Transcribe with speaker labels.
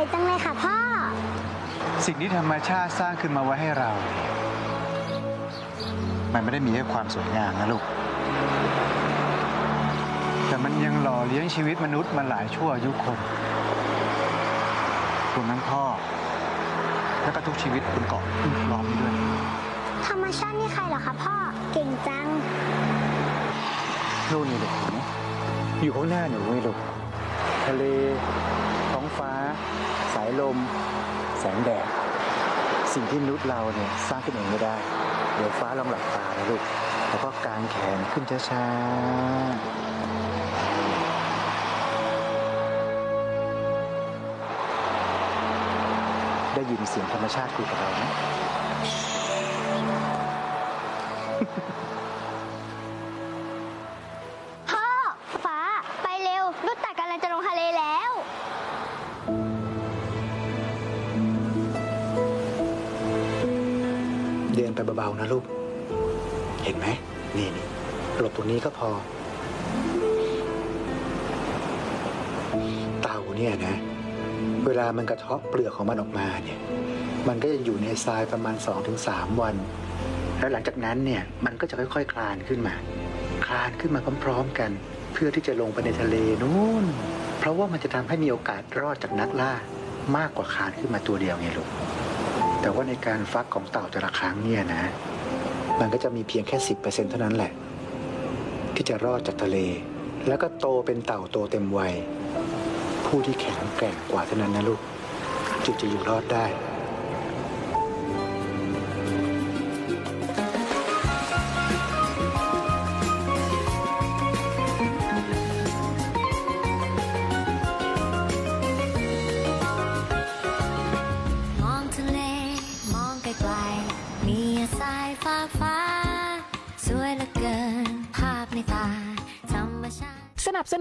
Speaker 1: วยจังเลยค่ะพ่อ
Speaker 2: สิ่งที่ธรรมชาติสร้างขึ้นมาไว้ให้เรา มันไม่ได้มีแค่ความสวยงามนะลูก แต่มันยังหล่อเลี้ยงชีวิตมนุษย์มาหลายชั่วอายุคนรวมทั้งพ่อ และก็ทุกชีวิตบนเกาะล้อมนี้ด้วย
Speaker 1: ธรรมชาตินี่ใครเหรอคะพ่อ เก่งจัง
Speaker 2: นู่นนี่ลูกเห็นไหมอยู่ข้างหน้าหนูนี่ลูกทะเลท้องฟ้าสายลม แสงแดด สิ่งที่มนุษย์เราเนี่ยสร้างขึ้นเองไม่ได้ เดี๋ยวฟ้าลองหลับตานะลูก แล้วก็กางแขนขึ้นช้าๆ ได้ยินเสียงธรรมชาติคุยกับเราไหม ดินไปเบาๆนะลูก เห็นไหม นี่นี่หลบตรงนี้ก็พอ เต่าเนี่ยนะ เวลามันกระเทาะเปลือกของมันออกมาเนี่ย มันก็จะอยู่ในทรายประมาณ 2-3 วัน แล้วหลังจากนั้นเนี่ยมันก็จะค่อยๆคลานขึ้นมา คลานขึ้นมาพร้อม ๆ กัน เพื่อที่จะลงไปในทะเลนู่น เพราะว่ามันจะทำให้มีโอกาสรอดจากนักล่ามากกว่าคลานขึ้นมาตัวเดียวไงลูก แต่ว่าในการฟักของเต่าแต่ละครั้งเนี่ยนะ มันก็จะมีเพียงแค่สิบเปอร์เซ็นเท่านั้นแหละ ที่จะรอดจากทะเล แล้วก็โตเป็นเต่าโตเต็มวัย ผู้ที่แข็งแกร่งกว่าเท่านั้นนะลูกจึงจะอยู่รอดได้
Speaker 3: วยเหลือเกิน ภาพในตาธรรมชาติ
Speaker 4: สนับสนุน